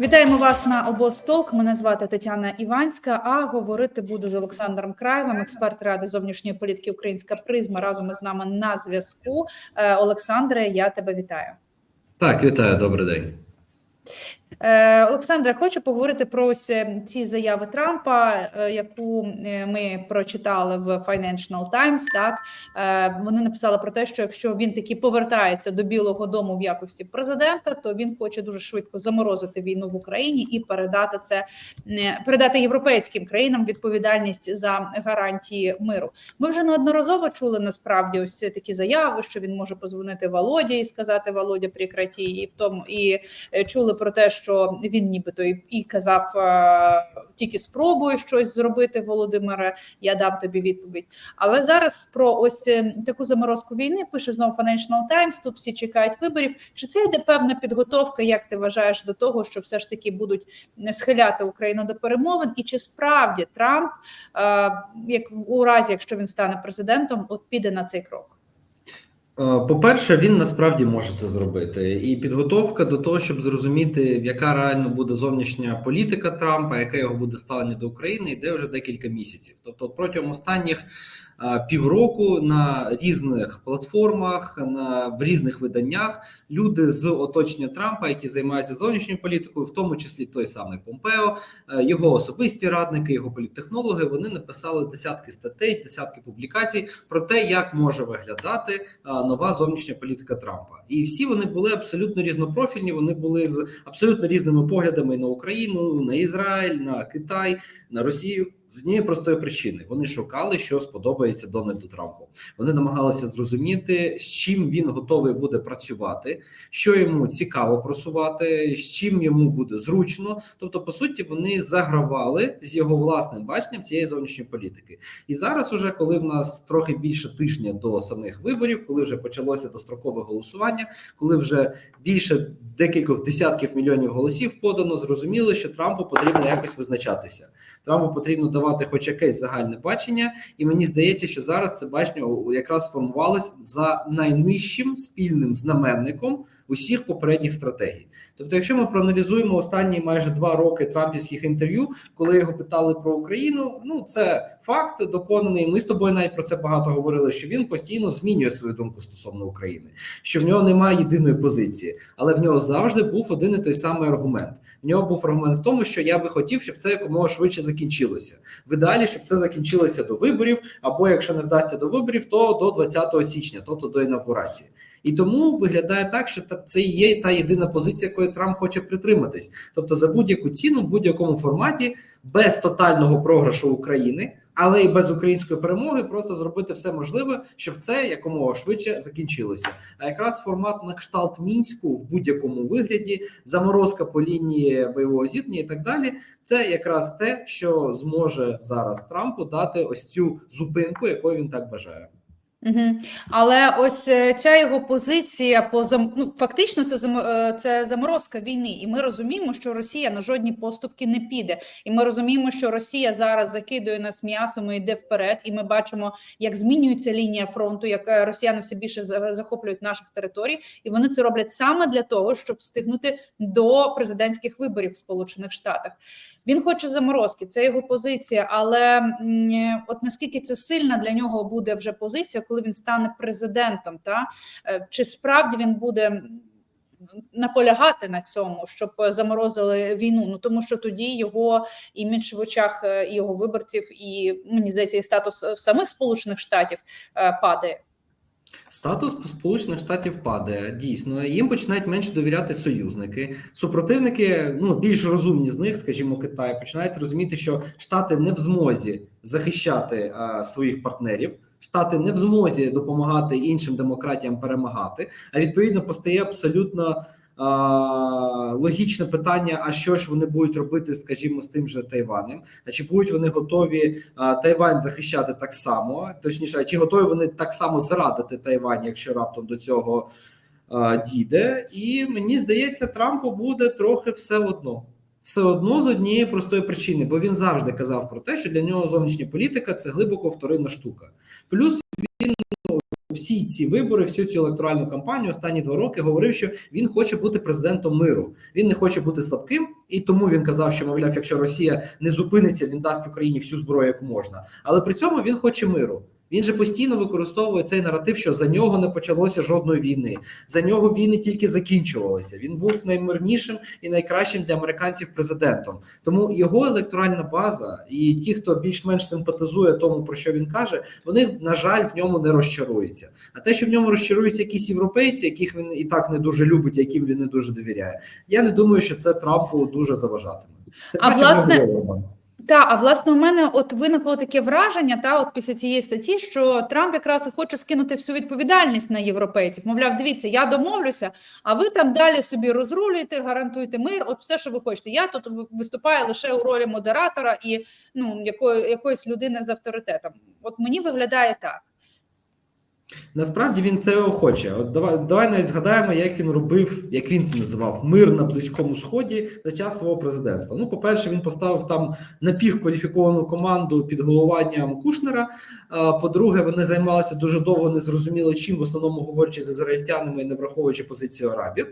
Вітаємо вас на обостолк. Мене звати Тетяна Іванська. А говорити буду з Олександром Краєвим, експерт ради зовнішньої політики Українська призма. Разом із нами на зв'язку. Е, Олександре, я тебе вітаю. Так, вітаю, добрий день. Е, Олександре, хочу поговорити про ось е, ці заяви Трампа, е, яку ми прочитали в Financial Times. Так вони написали про те, що якщо він таки повертається до Білого Дому в якості президента, то він хоче дуже швидко заморозити війну в Україні і передати це передати європейським країнам відповідальність за гарантії миру. Ми вже неодноразово чули насправді ось такі заяви, що він може позвонити Володі і сказати Володя прекраті, і в тому і чули про те, що він нібито і, і казав е, тільки спробую щось зробити, Володимире. Я дам тобі відповідь. Але зараз про ось е, таку заморозку війни пише знову Financial Times, Тут всі чекають виборів. Чи це йде певна підготовка? Як ти вважаєш до того, що все ж таки будуть е, схиляти Україну до перемовин? І чи справді Трамп, як у разі, якщо він стане президентом, от піде на цей крок? Е, По-перше, він насправді може це зробити, і підготовка до того, щоб зрозуміти, яка реально буде зовнішня політика Трампа, яке його буде ставлення до України, йде вже декілька місяців. Тобто, протягом останніх півроку на різних платформах, на в різних виданнях люди з оточення Трампа, які займаються зовнішньою політикою, в тому числі той самий Помпео, е, його особисті радники, його політтехнологи, вони написали десятки статей, десятки публікацій про те, як може виглядати нова зовнішня політика Трампа. І всі вони були абсолютно різнопрофільні. Вони були з абсолютно різними поглядами на Україну, на Ізраїль, на Китай, на Росію. З однієї простої причини вони шукали, що сподобається Дональду Трампу. Вони намагалися зрозуміти, з чим він готовий буде працювати, що йому цікаво просувати, з чим йому буде зручно. Тобто, по суті, вони загравали з його власним баченням цієї зовнішньої політики. І зараз, уже коли в нас трохи більше тижня до самих виборів, коли вже почалося дострокове голосування, коли вже більше декількох десятків мільйонів голосів подано, зрозуміло, що Трампу потрібно якось визначатися. Трампу потрібно давати хоч якесь загальне бачення, і мені здається, що зараз це бачення якраз сформувалось за найнижчим спільним знаменником усіх попередніх стратегій. Тобто, якщо ми проаналізуємо останні майже два роки трампівських інтерв'ю, коли його питали про Україну, ну це факт доконаний. Ми з тобою навіть про це багато говорили. Що він постійно змінює свою думку стосовно України, що в нього немає єдиної позиції, але в нього завжди був один і той самий аргумент. В нього був аргумент в тому, що я би хотів, щоб це якомога швидше закінчилося. В ідеалі, щоб це закінчилося до виборів, або якщо не вдасться до виборів, то до 20 січня, тобто до інавгурації. І тому виглядає так, що це і є та єдина позиція, якої Трамп хоче притриматись. Тобто за будь-яку ціну, в будь-якому форматі, без тотального програшу України, але й без української перемоги, просто зробити все можливе, щоб це якомога швидше закінчилося. А якраз формат на кшталт мінську в будь-якому вигляді, заморозка по лінії бойового зіткнення і так далі. Це якраз те, що зможе зараз Трампу дати ось цю зупинку, якою він так бажає. Угу. Але ось е, ця його позиція по ну, фактично це зам... е, це заморозка війни, і ми розуміємо, що Росія на жодні поступки не піде. І ми розуміємо, що Росія зараз закидує нас м'ясом і йде вперед. І ми бачимо, як змінюється лінія фронту, як е, росіяни все більше захоплюють наших територій, і вони це роблять саме для того, щоб встигнути до президентських виборів в Сполучених Штатах. Він хоче заморозки, це його позиція. Але от наскільки це сильна для нього буде вже позиція, коли він стане президентом, та Е, чи справді він буде наполягати на цьому, щоб заморозили війну? Ну тому що тоді його імідж в очах е, його виборців, і мені здається, і статус в самих Сполучених Штатів е, падає. Статус Сполучених Штатів падає дійсно. Їм починають менше довіряти союзники. Супротивники, ну більш розумні з них, скажімо, Китай, починають розуміти, що Штати не в змозі захищати а, своїх партнерів. Штати не в змозі допомагати іншим демократіям перемагати. А відповідно постає абсолютно логічне питання: а що ж вони будуть робити, скажімо, з тим же Тайванем? А чи будуть вони готові Тайвань захищати так само? Точніше, чи готові вони так само зрадити Тайвань, якщо раптом до цього дійде? І мені здається, Трампу буде трохи все одно. Все одно з однієї простої причини, бо він завжди казав про те, що для нього зовнішня політика це глибоко вторинна штука. Плюс він всі ці вибори, всю цю електоральну кампанію останні два роки говорив, що він хоче бути президентом миру. Він не хоче бути слабким, і тому він казав, що мовляв, якщо Росія не зупиниться, він дасть Україні всю зброю, яку можна. Але при цьому він хоче миру. Він же постійно використовує цей наратив, що за нього не почалося жодної війни. За нього війни тільки закінчувалися. Він був наймирнішим і найкращим для американців президентом. Тому його електоральна база і ті, хто більш-менш симпатизує тому, про що він каже, вони на жаль в ньому не розчаруються. А те, що в ньому розчаруються якісь європейці, яких він і так не дуже любить, яким він не дуже довіряє. Я не думаю, що це Трампу дуже заважатиме. Тим А, власне, Орбан. Та, а власне, у мене от виникло таке враження, та от після цієї статті, що Трамп якраз хоче скинути всю відповідальність на європейців. Мовляв, дивіться, я домовлюся, а ви там далі собі розрулюєте, гарантуєте мир. От все, що ви хочете. Я тут виступаю лише у ролі модератора і ну якої якоїсь людини з авторитетом. От мені виглядає так. Насправді він це хоче. От давай, давай навіть згадаємо, як він робив, як він це називав, мир на близькому сході за час свого президентства. Ну, по-перше, він поставив там напівкваліфіковану команду під головуванням Кушнера. По-друге, вони займалися дуже довго незрозуміло чим, в основному говорячи з ізраїльтянами і не враховуючи позицію арабів.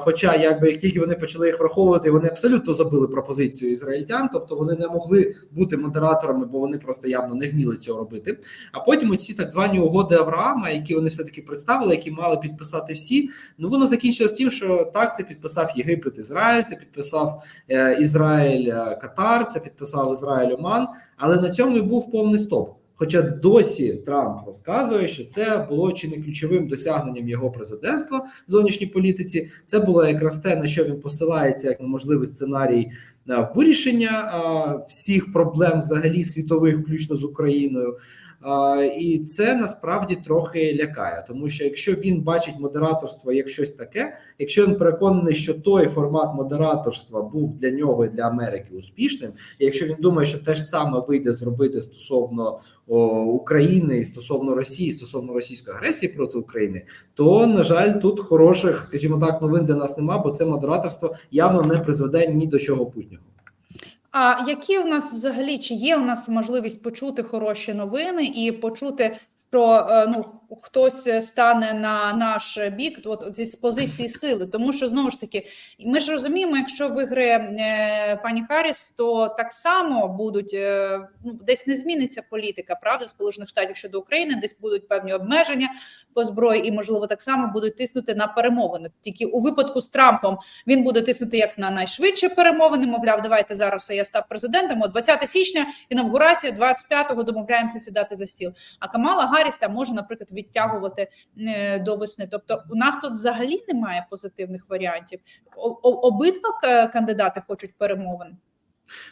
Хоча, якби як тільки вони почали їх враховувати, вони абсолютно забили про позицію ізраїльтян, тобто вони не могли бути модераторами, бо вони просто явно не вміли цього робити. А потім оці так звані угоди Авраама, які вони все таки представили, які мали підписати всі. Ну воно закінчилось тим, що так це підписав Єгипет, Ізраїль, це підписав е, Ізраїль, е, Катар, це підписав Ізраїль Оман. Але на цьому і був повний стоп. Хоча досі Трамп розказує, що це було чи не ключовим досягненням його президентства в зовнішній політиці. Це було якраз те, на що він посилається як на можливий сценарій вирішення е, всіх проблем, взагалі світових, включно з Україною. А, І це насправді трохи лякає, тому що якщо він бачить модераторство як щось таке, якщо він переконаний, що той формат модераторства був для нього і для Америки успішним, і якщо він думає, що те ж саме вийде зробити стосовно о, України і стосовно Росії, стосовно російської агресії проти України, то на жаль, тут хороших, скажімо так, новин для нас нема, бо це модераторство явно не призведе ні до чого путнього. А які в нас взагалі чи є у нас можливість почути хороші новини і почути, що е, ну хтось стане на наш бік, от, зі з позиції сили, тому що знову ж таки, ми ж розуміємо, якщо виграє е, пані Харріс, то так само будуть е, ну десь не зміниться політика правда Сполучених Штатів щодо України, десь будуть певні обмеження по зброї, і можливо так само будуть тиснути на перемовини. Тільки у випадку з Трампом він буде тиснути як на найшвидші перемовини. Мовляв, давайте зараз я став президентом. От 20 січня інавгурація, 25-го домовляємося сідати за стіл. А Камала Гарріс там може, наприклад, відтягувати е, до весни. Тобто, у нас тут взагалі немає позитивних варіантів. Обидва е, кандидати хочуть перемовин.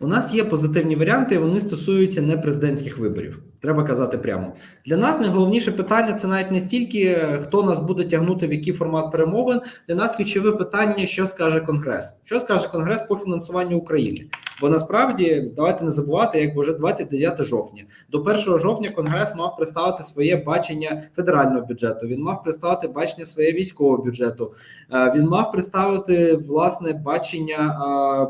У нас є позитивні варіанти, вони стосуються не президентських виборів. Треба казати прямо. Для нас найголовніше питання це навіть не стільки е, хто нас буде тягнути в який формат перемовин. Для нас ключове питання, що скаже Конгрес. Що скаже Конгрес по фінансуванню України? Бо насправді давайте не забувати, як вже 29 жовтня. До 1 жовтня Конгрес мав представити своє бачення федерального бюджету. Він мав представити бачення своє військового бюджету. Е, Він мав представити власне бачення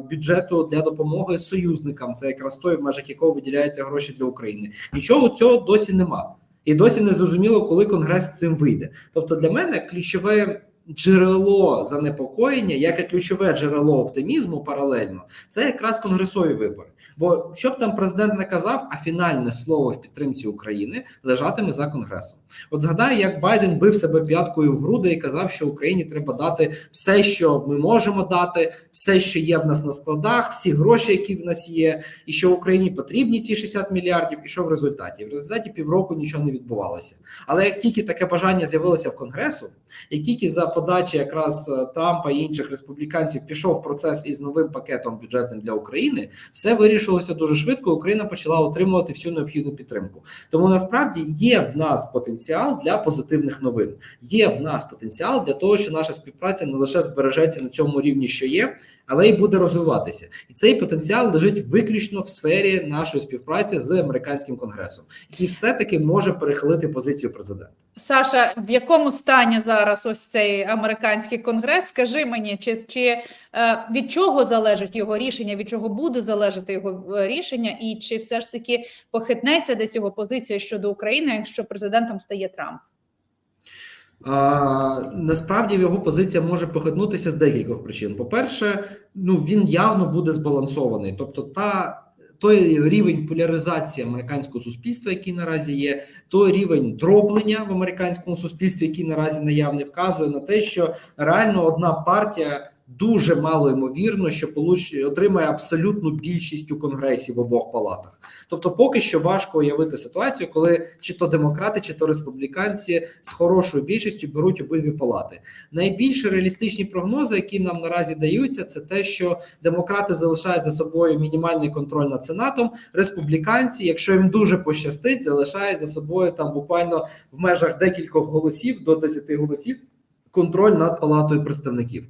е, бюджету для допомоги союзникам. Це якраз той, в межах якого виділяються гроші для України. Нічого цього досі нема, і досі не зрозуміло, коли конгрес з цим вийде. Тобто, для мене ключове джерело занепокоєння, як і ключове джерело оптимізму паралельно, це якраз конгресові вибори. Бо що б там президент не казав, а фінальне слово в підтримці України лежатиме за конгресом. От згадаю, як Байден бив себе п'яткою в груди і казав, що Україні треба дати все, що ми можемо дати, все, що є в нас на складах, всі гроші, які в нас є, і що Україні потрібні ці 60 мільярдів. І що в результаті? В результаті півроку нічого не відбувалося. Але як тільки таке бажання з'явилося в конгресу, як тільки за подачі якраз е, Трампа і інших республіканців пішов процес із новим пакетом бюджетним для України, все вирішилося дуже швидко. Україна почала отримувати всю необхідну підтримку. Тому насправді є в нас потенціал для позитивних новин. Є в нас потенціал для того, що наша співпраця не лише збережеться на цьому рівні, що є, але й буде розвиватися. І цей потенціал лежить виключно в сфері нашої співпраці з американським конгресом, який все таки може перехилити позицію президента. Саша, в якому стані зараз ось цей американський конгрес? Скажи мені, чи, чи е, від чого залежить його рішення, від чого буде залежати його е, рішення, і чи все ж таки похитнеться десь його позиція щодо України, якщо президентом стає Трамп? А, насправді його позиція може похитнутися з декількох причин. По-перше, ну він явно буде збалансований, тобто та. Той рівень поляризації американського суспільства, який наразі є, той рівень дроблення в американському суспільстві, який наразі наявний, вказує на те, що реально одна партія дуже мало ймовірно, що получ... отримає абсолютну більшість у конгресі в обох палатах. Тобто, поки що важко уявити ситуацію, коли чи то демократи, чи то республіканці з хорошою більшістю беруть обидві палати. Найбільш реалістичні прогнози, які нам наразі даються, це те, що демократи залишають за собою мінімальний контроль над сенатом. Республіканці, якщо їм дуже пощастить, залишають за собою там буквально в межах декількох голосів до 10 голосів контроль над палатою представників.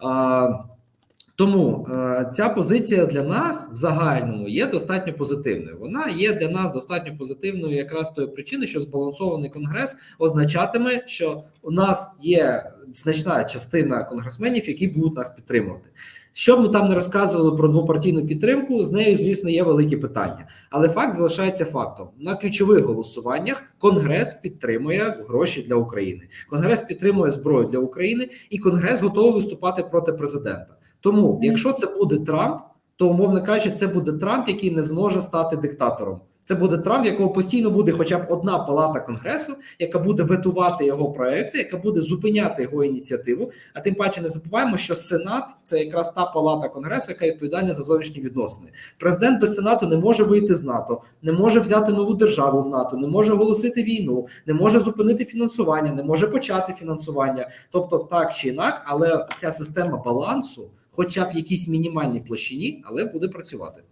А, тому е, ця позиція для нас в загальному є достатньо позитивною. Вона є для нас достатньо позитивною, якраз тої причини, що збалансований конгрес означатиме, що у нас є значна частина конгресменів, які будуть нас підтримувати. Що б ми там не розказували про двопартійну підтримку, з нею, звісно, є великі питання. Але факт залишається фактом: на ключових голосуваннях Конгрес підтримує гроші для України. Конгрес підтримує зброю для України, і Конгрес готовий виступати проти президента. Тому, якщо це буде Трамп, то умовно кажучи, це буде Трамп, який не зможе стати диктатором. Це буде Трамп, якого постійно буде хоча б одна палата конгресу, яка буде ветувати його проекти, яка буде зупиняти його ініціативу. А тим паче не забуваємо, що Сенат це якраз та палата конгресу, яка відповідальна за зовнішні відносини. Президент без сенату не може вийти з НАТО, не може взяти нову державу в НАТО, не може оголосити війну, не може зупинити фінансування, не може почати фінансування. Тобто, так чи інак, але ця система балансу, хоча б якійсь мінімальній площині, але буде працювати.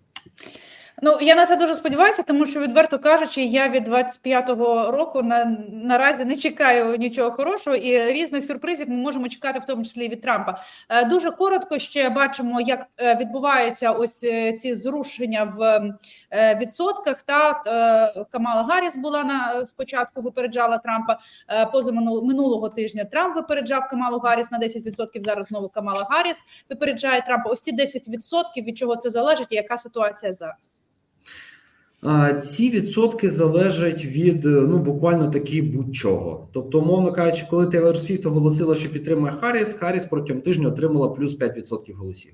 Ну я на це дуже сподіваюся, тому що відверто кажучи, я від 25-го року на наразі не чекаю нічого хорошого, і різних сюрпризів ми можемо чекати, в тому числі від Трампа. Е, Дуже коротко ще бачимо, як е, відбуваються ось е, ці зрушення в відсотках. Та Камала Гарріс була на спочатку випереджала Трампа. Поза минулого тижня Трамп випереджав Камалу Гарріс на 10%, Зараз знову Камала Гарріс випереджає Трампа. Ось ці 10%, від чого це залежить, і яка ситуація зараз. Ці відсотки залежать від ну буквально таки будь-чого. Тобто, умовно кажучи, коли Тейлор Свіфт оголосила, що підтримує Харріс, Харріс протягом тижня отримала плюс 5% голосів.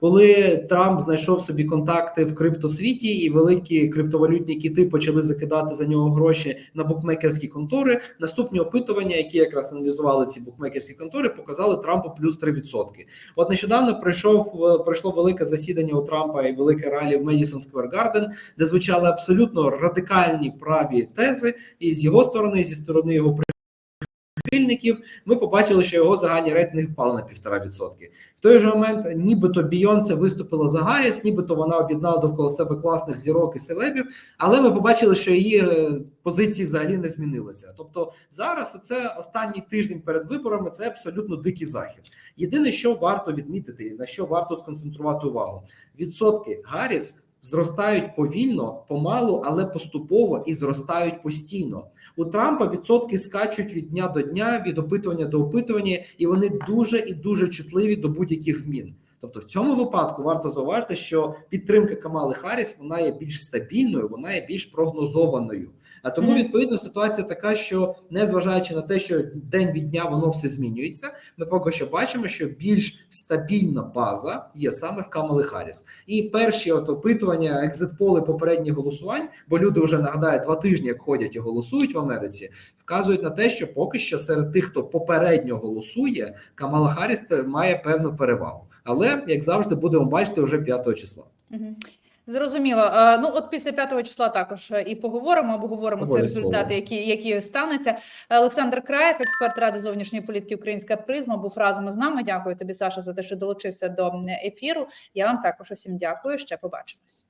Коли Трамп знайшов собі контакти в криптосвіті, і великі криптовалютні кіти почали закидати за нього гроші на букмекерські контори. Наступні опитування, які якраз аналізували ці букмекерські контори, показали Трампу плюс 3%. От нещодавно прийшов пройшло велике засідання у Трампа і велике ралі в Медісон Сквер Гарден, де звучали абсолютно радикальні праві тези, і з його сторони, і зі сторони його прихильників, ми побачили, що його загальні рейтинги впали на півтора відсотки. В той же момент, нібито Бійонсе виступила за Гарріс, нібито вона об'єднала довкола себе класних зірок і селебів, але ми побачили, що її е, позиції взагалі не змінилися. Тобто зараз це останній тиждень перед виборами. Це абсолютно дикий захід. Єдине, що варто відмітити, на що варто сконцентрувати увагу: відсотки Гарріс зростають повільно, помалу, але поступово і зростають постійно. У Трампа відсотки скачуть від дня до дня, від опитування до опитування, і вони дуже і дуже чутливі до будь-яких змін. Тобто, в цьому випадку варто зауважити, що підтримка Камали Харріс вона є більш стабільною, вона є більш прогнозованою. А тому відповідно ситуація така, що незважаючи на те, що день від дня воно все змінюється, ми поки що бачимо, що більш стабільна база є саме в Камали Харріс. І перші от опитування, екзитполи попередніх голосувань, бо люди вже нагадаю два тижні, як ходять і голосують в Америці, вказують на те, що поки що серед тих, хто попередньо голосує, Камала Харріс має певну перевагу. Але як завжди, будемо бачити вже 5 числа. Зрозуміло. Е, Ну от після 5 числа також і поговоримо, обговоримо ці результати, які які стануться. Олександр Краєв, експерт ради зовнішньої політики Українська призма, був разом з нами. Дякую тобі, Саша, за те, що долучився до ефіру. Я вам також усім дякую. Ще побачимось.